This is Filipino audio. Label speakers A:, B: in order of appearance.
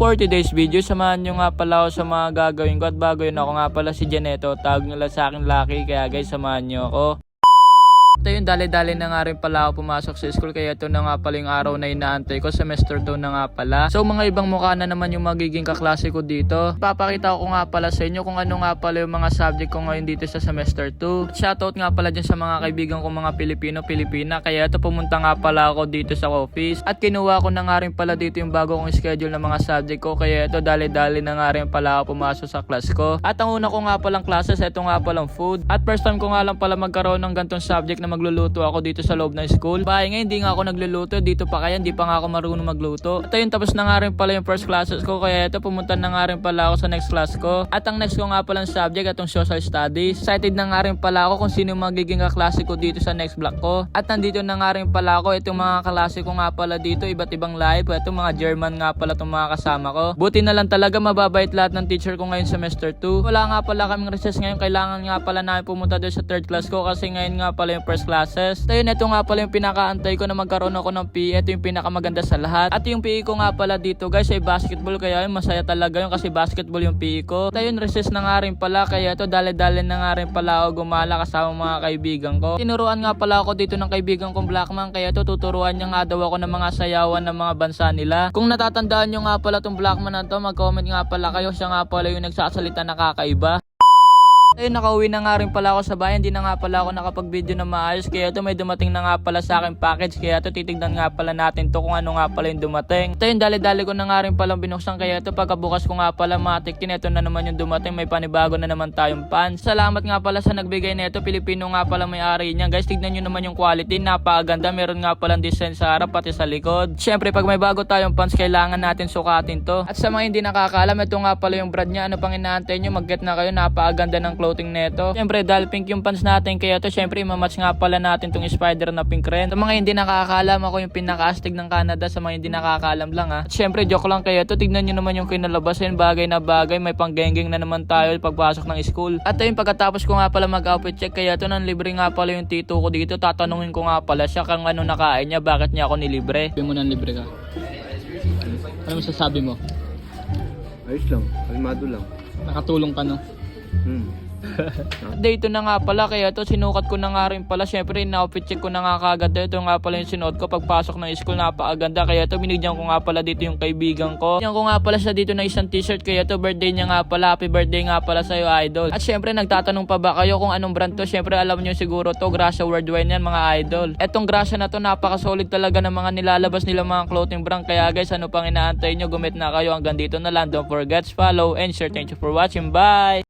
A: for today's video, samahan nyo nga pala ako sa mga gagawin ko. At bago yun ako nga pala si Janeto, tawag lang sa akin Lucky, kaya guys samahan nyo ako. Ito yung dali-dali na nga rin pala ako pumasok sa school kaya ito na nga pala yung araw na inaantay ko. Semester 2 na nga pala. So mga ibang mukha na naman yung magiging kaklase ko dito. Papakita ko nga pala sa inyo kung ano nga pala yung mga subject ko ngayon dito sa semester 2. At shoutout nga pala dyan sa mga kaibigan ko mga Pilipino-Pilipina. Kaya ito pumunta nga pala ako dito sa office. At kinuha ko na nga rin pala dito yung bago kong schedule ng mga subject ko. Kaya ito dali-dali na nga rin pala ako pumasok sa class ko. At ang una ko nga palang classes, ito nga palang food. At first time ko nga lang pala magkaroon ng gantong subject na magluluto ako dito sa loob ng school. Bahay nga, hindi nga ako nagluluto. Dito pa kaya, hindi pa nga ako marunong magluto. At ayun, tapos na nga rin pala yung first classes ko. Kaya ito, pumunta na nga rin pala ako sa next class ko. At ang next ko nga palang subject, itong social studies. Excited na nga rin pala ako kung sino magiging kaklase ko dito sa next block ko. At nandito na nga rin pala ako. Itong mga kaklase ko nga pala dito, iba't ibang live. Itong mga German nga pala itong mga kasama ko. Buti na lang talaga mababait lahat ng teacher ko ngayon semester 2. Wala nga pala kaming recess ngayon. Kailangan nga pala namin pumunta doon sa third class ko kasi ngayon nga pala yung first classes. Tayo ito nga pala yung pinakaantay ko na magkaroon ako ng PE. Ito yung pinakamaganda sa lahat. At yung PE ko nga pala dito guys ay basketball kaya yun masaya talaga yun kasi basketball yung PE ko. Tayo yung recess na nga rin pala kaya ito dali-dali na nga rin pala ako gumala kasama mga kaibigan ko. Tinuruan nga pala ako dito ng kaibigan kong Blackman kaya ito tuturuan niya nga daw ako ng mga sayawan ng mga bansa nila. Kung natatandaan nyo nga pala tong Blackman na to mag-comment nga pala kayo siya nga pala yung nagsasalita na kakaiba. Ayun, nakauwi na nga rin pala ako sa bahay. Hindi na nga pala ako nakapag-video na maayos. Kaya ito may dumating na nga pala sa akin package. Kaya ito titignan nga pala natin to kung ano nga pala yung dumating. Ito yung dali-dali ko na nga rin palang binuksan. Kaya ito pagkabukas ko nga pala matiktin. Ito na naman yung dumating. May panibago na naman tayong pants. Salamat nga pala sa nagbigay nito. Pilipino nga pala may ari niya. Guys, tignan nyo naman yung quality. Napakaganda. Meron nga palang design sa harap pati sa likod. Siyempre, pag may bago tayong pants, kailangan natin sukatin to. At sa mga hindi nakakaalam, ito nga pala yung brand niya. Ano pang inaantay nyo? Mag-get na kayo. Napakaganda ng clothing neto. Siyempre, dahil pink yung pants natin, kaya to siyempre, mamatch nga pala natin tong spider na pink rin. Sa mga hindi nakakaalam, ako yung pinaka-astig ng Canada sa mga hindi nakakaalam lang ha. At siyempre, joke lang kaya to. Tignan nyo naman yung kinalabasan, bagay na bagay. May panggengeng na naman tayo pagpasok ng school. At ayun, pagkatapos ko nga pala mag-outfit check, kaya to nang libre nga pala yung tito ko dito. Tatanungin ko nga pala siya kung ano nakain niya, bakit niya ako nilibre. Sabi mo nang libre ka. Ano masasabi mo?
B: Ayos lang, kalmado lang.
A: Nakatulong ka no?
B: Hmm.
A: Dito na nga pala, kaya to sinukat ko na nga rin pala. Syempre, na-outfit check ko na nga kagad. Ito nga pala yung sinuot ko pagpasok ng school. Napakaganda. Kaya to binigyan ko nga pala dito yung kaibigan ko. Binigyan ko nga pala siya dito ng isang t-shirt. Kaya to birthday niya nga pala. Happy birthday nga pala sa'yo, idol. At syempre, nagtatanong pa ba kayo kung anong brand to? Syempre, alam nyo siguro to. Gracia Worldwide yan, mga idol. Etong Gracia na to, napaka-solid talaga ng mga nilalabas nila mga clothing brand. Kaya guys, ano pang inaantay nyo? Gumit na kayo. Hanggang dito na lang. Don't forget follow and share. Thank you for watching. Bye!